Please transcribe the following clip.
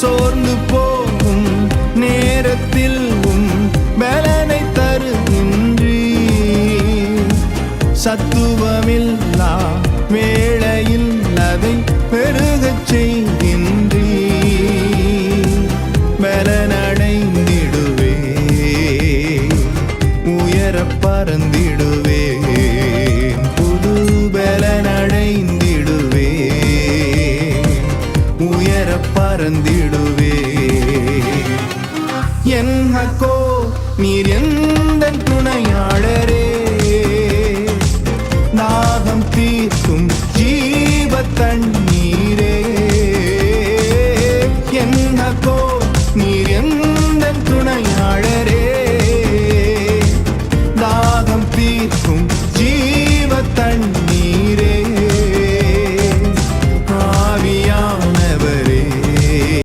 சோர்ந்து போகும் நேரத்தில் உம் பலனை தருகின்றி சத்துவமில்லா வேளையில் அதை பெருகச் செய்கின்றீ பலனடைந்திடுவே உயர பறந்திடுவே. மறந்திடுவே என் அக்கோ நீர் எந்த துணையாளரே? நாகம் தீர்க்கும் ஜீவ தண்ணீரே என் அக்கோ நீர் எந்த துணையாளரே?